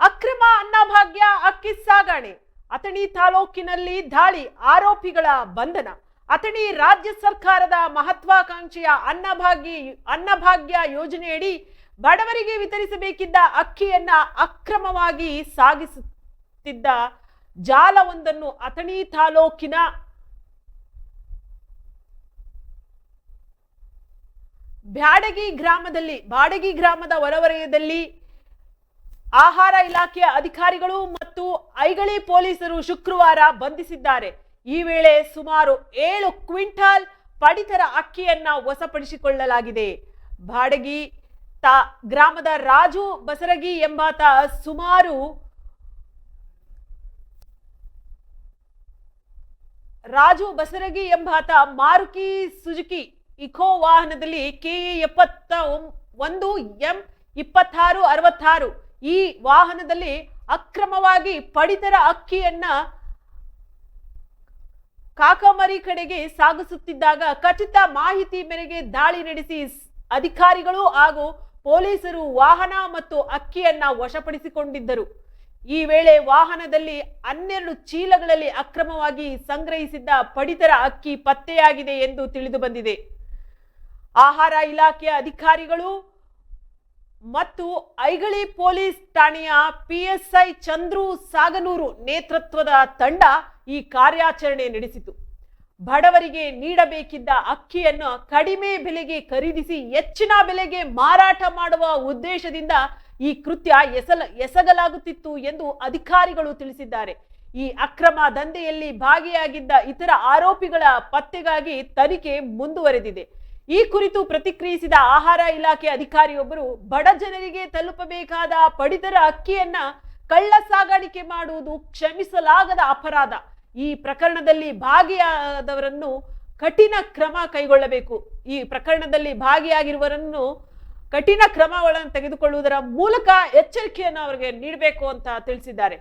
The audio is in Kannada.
ಅಕ್ರಮ ಅನ್ನಭಾಗ್ಯ, ಅಕ್ಕಿ ಸಾಗಣೆ, ಅಥಣಿ ತಾಲೂಕಿನಲ್ಲಿ ದಾಳಿ, ಆರೋಪಿಗಳ ಬಂಧನ. ಅಥಣಿ ರಾಜ್ಯ ಸರ್ಕಾರದ ಮಹತ್ವಾಕಾಂಕ್ಷೆಯ ಅನ್ನಭಾಗ್ಯ ಅನ್ನಭಾಗ್ಯ ಯೋಜನೆಯಡಿ ಬಡವರಿಗೆ ವಿತರಿಸಬೇಕಿದ್ದ ಅಕ್ಕಿಯನ್ನ ಅಕ್ರಮವಾಗಿ ಸಾಗಿಸುತ್ತಿದ್ದ ಜಾಲವೊಂದನ್ನು ಅಥಣಿ ತಾಲೂಕಿನ ಬ್ಯಾಡಗಿ ಗ್ರಾಮದಲ್ಲಿ, ಬಾಡಗಿ ಗ್ರಾಮದ ಹೊರವಲಯದಲ್ಲಿ ಆಹಾರ ಇಲಾಖೆಯ ಅಧಿಕಾರಿಗಳು ಮತ್ತು ಐಗಳಿ ಪೊಲೀಸರು ಶುಕ್ರವಾರ ಬಂಧಿಸಿದ್ದಾರೆ. ಈ ವೇಳೆ ಸುಮಾರು ಏಳು ಕ್ವಿಂಟಾಲ್ ಪಡಿತರ ಅಕ್ಕಿಯನ್ನ ವಶಪಡಿಸಿಕೊಳ್ಳಲಾಗಿದೆ. ಬಾಡಗಿ ತಾ ಗ್ರಾಮದ ರಾಜು ಬಸರಗಿ ಎಂಬಾತ ಸುಮಾರು ರಾಜು ಬಸರಗಿ ಎಂಬಾತ ಮಾರುತಿ ಸುಜುಕಿ ಇಕೋ ವಾಹನದಲ್ಲಿ ಕೆಎ ಎಪ್ಪತ್ತ ಒಂದು ಎಂ ಇಪ್ಪತ್ತಾರು ಅರವತ್ತಾರು ಈ ವಾಹನದಲ್ಲಿ ಅಕ್ರಮವಾಗಿ ಪಡಿತರ ಅಕ್ಕಿಯನ್ನ ಕಾಕಮರಿ ಕಡೆಗೆ ಸಾಗಿಸುತ್ತಿದ್ದಾಗ ಖಚಿತ ಮಾಹಿತಿ ಮೇರೆಗೆ ದಾಳಿ ನಡೆಸಿ ಅಧಿಕಾರಿಗಳು ಹಾಗೂ ಪೊಲೀಸರು ವಾಹನ ಮತ್ತು ಅಕ್ಕಿಯನ್ನ ವಶಪಡಿಸಿಕೊಂಡಿದ್ದರು. ಈ ವೇಳೆ ವಾಹನದಲ್ಲಿ ಹನ್ನೆರಡು ಚೀಲಗಳಲ್ಲಿ ಅಕ್ರಮವಾಗಿ ಸಂಗ್ರಹಿಸಿದ್ದ ಪಡಿತರ ಅಕ್ಕಿ ಪತ್ತೆಯಾಗಿದೆ ಎಂದು ತಿಳಿದು ಬಂದಿದೆ. ಆಹಾರ ಇಲಾಖೆಯ ಅಧಿಕಾರಿಗಳು ಮತ್ತು ಐಗಳಿ ಪೊಲೀಸ್ ಠಾಣೆಯ ಪಿಎಸ್ಐ ಚಂದ್ರು ಸಾಗನೂರು ನೇತೃತ್ವದ ತಂಡ ಈ ಕಾರ್ಯಾಚರಣೆ ನಡೆಸಿತು. ಬಡವರಿಗೆ ನೀಡಬೇಕಿದ್ದ ಅಕ್ಕಿಯನ್ನು ಕಡಿಮೆ ಬೆಲೆಗೆ ಖರೀದಿಸಿ ಹೆಚ್ಚಿನ ಬೆಲೆಗೆ ಮಾರಾಟ ಮಾಡುವ ಉದ್ದೇಶದಿಂದ ಈ ಕೃತ್ಯ ಎಸಲ, ಎಸಗಲಾಗುತ್ತಿತ್ತು ಎಂದು ಅಧಿಕಾರಿಗಳು ತಿಳಿಸಿದ್ದಾರೆ. ಈ ಅಕ್ರಮ ದಂಧೆಯಲ್ಲಿ ಭಾಗಿಯಾಗಿದ್ದ ಇತರ ಆರೋಪಿಗಳ ಪತ್ತೆಗಾಗಿ ತನಿಖೆ ಮುಂದುವರೆದಿದೆ. ಈ ಕುರಿತು ಪ್ರತಿಕ್ರಿಯಿಸಿದ ಆಹಾರ ಇಲಾಖೆ ಅಧಿಕಾರಿಯೊಬ್ಬರು, ಬಡ ಜನರಿಗೆ ತಲುಪಬೇಕಾದ ಪಡಿತರ ಅಕ್ಕಿಯನ್ನ ಕಳ್ಳ ಸಾಗಾಣಿಕೆ ಮಾಡುವುದು ಕ್ಷಮಿಸಲಾಗದ ಅಪರಾಧ. ಈ ಪ್ರಕರಣದಲ್ಲಿ ಭಾಗಿಯಾದವರನ್ನು ಕಠಿಣ ಕ್ರಮ ಕೈಗೊಳ್ಳಬೇಕು. ಈ ಪ್ರಕರಣದಲ್ಲಿ ಭಾಗಿಯಾಗಿರುವವರನ್ನು ಕಠಿಣ ಕ್ರಮಗಳನ್ನು ತೆಗೆದುಕೊಳ್ಳುವುದರ ಮೂಲಕ ಎಚ್ಚರಿಕೆಯನ್ನು ಅವರಿಗೆ ನೀಡಬೇಕು ಅಂತ ತಿಳಿಸಿದ್ದಾರೆ.